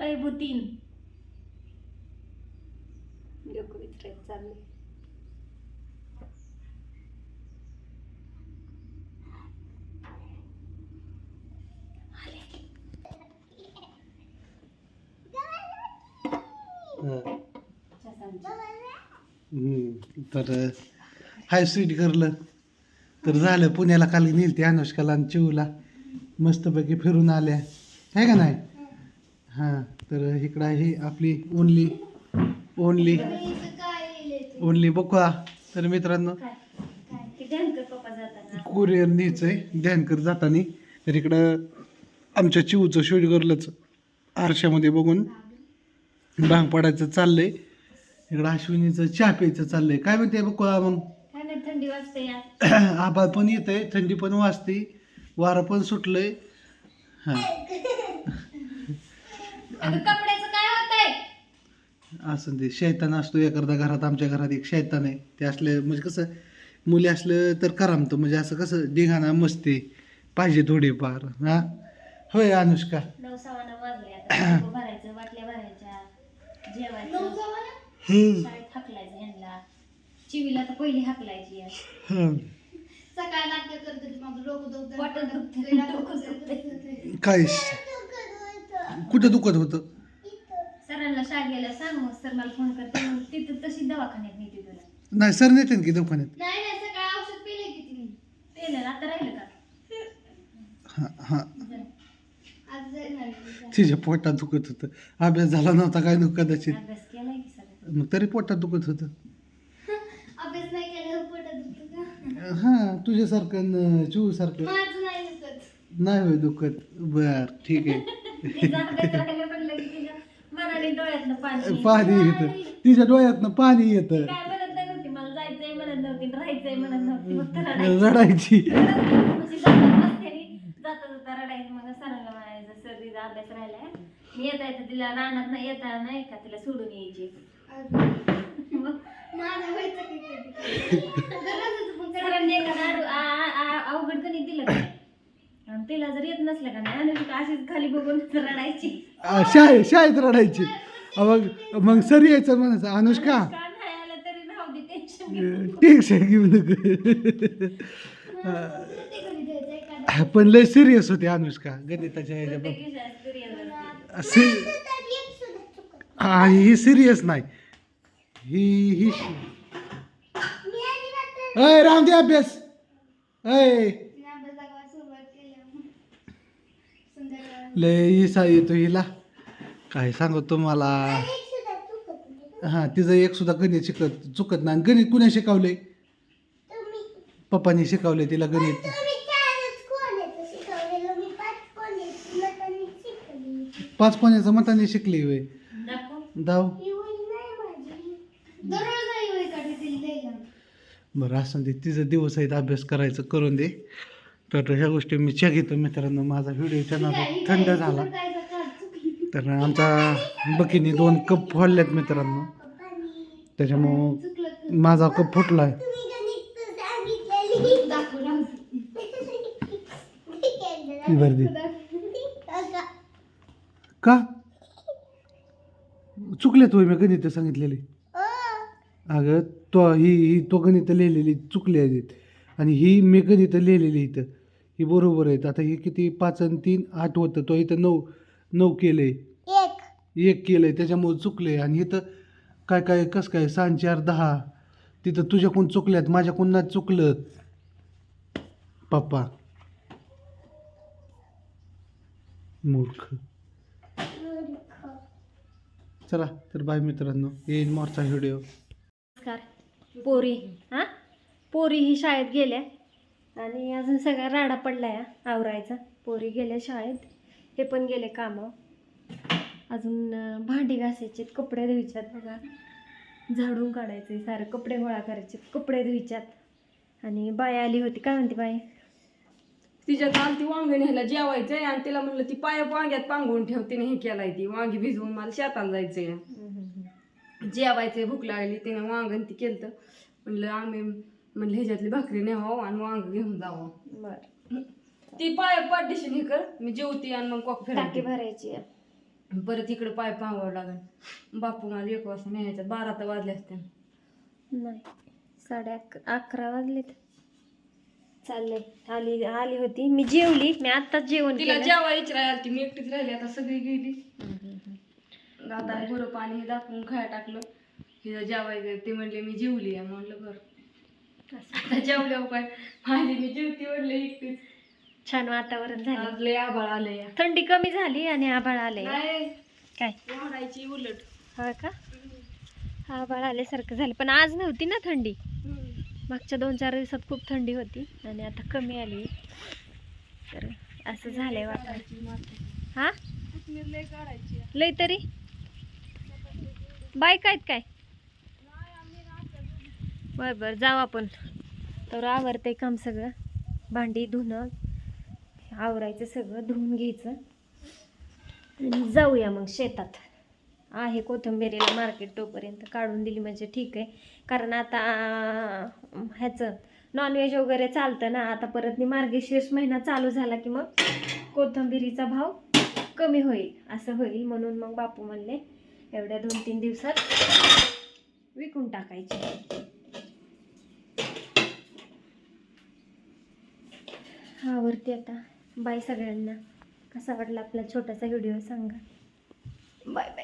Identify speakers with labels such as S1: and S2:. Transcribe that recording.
S1: अय बुतीन डोकं विचारायचं
S2: हम्म, तर हाय स्वीट करलं तर झालं पुण्याला काल नेल ते अनुष्काला आणि चिवला मस्तपैकी फिरून आल्या. आहे का नाही? हां तर इकडं आहे आपली ओनली ओनली ओनली बकुळा. तर मित्रांनो
S1: कुरिअर काय
S2: आहे ध्यानकर जाताना. तर इकडं आमच्या चिवचं शूट करलंच आरशामध्ये बघून भांग पडायचं चाललंय. इकडं अश्विनीचं चहा प्यायचं चाललंय. काय म्हणते बकुळा मग?
S1: थंडी वाजते
S2: आभाळ पण येतंय थंडी पण वाजते वारं पण सुटलंय. हां.
S1: अगं कपड्याचं काय होतंय?
S2: असं ते शैतान असतो एखादा घरात आमच्या घरात एक शैतान आहे. ते असले म्हणजे कसं मुली असलं तर करामतं म्हणजे असं कसं धिंगाणा मस्ती पाहिजे थोडीफार हां? होय अनुष्का?
S1: नऊ सव्वा नऊ वाजले आता. डबं भरायचं बाटल्या भरायच्या जेवायचं.
S2: हम्म.
S1: शाळेत हाकलायचं ह्यांना. चिवीला तर पहिली हाकलायची आहे.
S2: हं.
S3: सकाळ नाट्य करते माझं डोकं दुखतं
S1: पोटात दुखतं, डोकं दुखतं.
S2: काय कुठं दुखत होतं?
S1: सरांना शाळेत गेल्या सांग मग सर मला फोन करते. मग तिथं तशी दवाखान्यात नेते तुला
S2: नाही सर नेते की दवाखान्यात?
S3: नाही नाही सकाळ औषध पिले किती मी
S1: पेलं आता राहिलं का?
S2: हां हां.
S3: आज जाईल नाही.
S2: तिच्या पोटात दुखत होतं. अभ्यास झाला नव्हता काय दुःख कदाचित?
S1: अभ्यास केलाय की सगळं?
S2: मग तरी पोटात दुखत होतं.
S3: अभ्यास नाही केल्यावर पोटात दुखतं का?
S2: हां तुझ्यासारखं चिवसारखं
S3: माझं नाही दुखत.
S2: नाही होय दुखत. बर ठीक आहे.
S1: पाणी
S2: पाणी येतं. तिच्या डोळ्यातनं पाणी येतं.
S1: काय म्हणत नाही नव्हती मला जायचंय म्हणत नव्हती राहायचंय म्हणत नव्हती. फक्त रडायची.
S2: रडायची.
S1: जाता रस्त्याने जाता जाता रडायचं. मग सरांना म्हणायचं सर तिचा अभ्यास राहिलाय. मी येता येता तिला रानात नाही येता नाही का तिला सोडून यायची मग
S3: माझं व्हायचं की कधी दररोजच मग काय
S1: सरांनी एखादं आडू- आ- आ- आ- अवघड गणित दिलं का आणि तिला जर येत नसलं का नाही अनुष्का अशीच खाली बघून रडायची.
S2: आ, शाळेत शाळेत रडायची. मग मग सर यायचं म्हणायचं अनुष्का
S1: का नाही आलं तरी राहू दे टेन्शन
S2: टेन्शन घेऊ नको. पण लय सिरियस होती अनुष्का गणिताच्या ह्याच्या सि- हा, ही सिरियस नाही. ही ही अय राम दे अभ्यास. अय
S3: तिने अभ्यास दाखवायला सुरुवात केली संध्याकाळ
S2: लय इसा येतो हिला. काय सांगतो तुम्हाला? हां तिचं एक सुद्धा गणित शिकत चुकत नाही. गणित कुण्या शिकवले पप्पानी शिकवले तिला गणित.
S3: आहे पाच आहे
S2: कोण्याचं मताने शिकली
S1: वय
S2: दाव बरं असं दे. तिचं दिवस आहेत अभ्यास करायचं करून दे. तर ह्या गोष्टी मी चेक घेतो मित्रांनो. माझा व्हिडिओ चॅनल थंड झाला. तर आमचा बकीने दोन कप फोडल्यात मित्रांनो. त्याच्यामुळं माझा कप फुटला आहे का? चुकले तुम्ही मी गणित सांगितलेले. अगं तो ही ही तो गणित लिहिलेली चुकली आहेत आणि ही मी गणित लिहिलेली इथं. ही बरोबर आहेत. आता ही किती पाच आणि तीन आठ होतं. तो इथं नऊ नऊ केले.
S3: एक.
S2: केलंय त्याच्यामुळे चुकले. आणि इथं काय काय कसं काय? सहा चार दहा. तिथं तुझ्याकडून चुकल्यात माझ्याकडून नाही चुकलं. पप्पा. मूर्ख. चला तर बाय मित्रांनो. येईल मोरचा व्हिडिओ.
S1: नमस्कार. पोरी. हा? पोरी ही शाळेत गेल्या. आणि अजून सगळा राडा पडलाय हा, आवरायचा. पोरी गेल्या शाळेत हे पण गेले कामं अजून भांडी घासायचे कपडे धुवायच्यात बघा झाडून काढायचे सारे कपडे गोळा करायचे कपडे धुवायच्यात आणि बाय आली होती काय म्हणते बाय
S4: तिच्या काल ती वांगे न्यायला जेवायचंय आणि तिला म्हणलं ती पाय वांग्यात पांगवून ठेव तिने हे केलाय ती वांगी भिजवून मला शेताला जायचंय. जेवायचंय भूक लागली तिने वांगण ती केलं म्हणलं आम्ही म्हणलं ह्याच्यातली भाकरी न्यावं आणि वांग घेऊन जावं.
S1: बरं.
S4: ती पाय पाठीशी हे. कर मी जेवते आणि मग कॉक
S1: टाकी भरायची आहे.
S4: परत इकडं पाय पांगवावं लागेल. बापू मला एक वाजता न्यायच्यात बारा तर वाजले असते.
S1: नाही साडे अक अकरा वाजलेत. चाललंय आली आली होती. मी जेवली मी आत्ताच जेवण
S4: तिला
S1: केलं.
S4: जेव्हा विचारायला ती मी एकटीच राहिली आता सगळी गेली.
S1: हम्म, हम्म, हम्म.
S4: आता गुरं पाणी हे दाखवून खाया टाकलं. हिला जेवायचं ते म्हणले मी जेवली आहे. म्हणलं बरं. आता जेवल्यावर काय माझी मी जेवती एकटीच.
S1: छान वातावरण झालं.
S4: आज लय आभाळ आलंय. या.
S1: थंडी कमी झाली आणि आभाळ आले
S4: नाही.
S1: काय?
S4: वाढायची उलट.
S1: हा का? आभाळ आल्यासारखं झालं. पण आज नव्हती ना थंडी. मागच्या दोन चार दिवसात खूप थंडी होती आणि आता कमी आली. तर असं झालंय वातावरण. हा?
S4: लय
S1: तरी? बाईक आहेत काय? बर बर जाऊ आपण तर आवरते काम सगळं. भांडी धुणं आवरायचं सगळं धुवून घ्यायचं. आणि जाऊया मग शेतात. आहे कोथिंबिरीला मार्केट तोपर्यंत काढून दिली म्हणजे ठीक आहे. कारण आता ह्याचं नॉनव्हेज वगैरे चालतं ना. आता परत मी मार्गशीर्ष महिना चालू झाला की मग कोथिंबिरीचा भाव कमी होईल. असं होईल म्हणून मग बापू म्हणले एवढ्या दोन तीन दिवसात विकून टाकायचे. आवडते आता. बाय सगळ्यांना. कसा वाटला आपला छोटासा व्हिडिओ सांगा. Bye bye.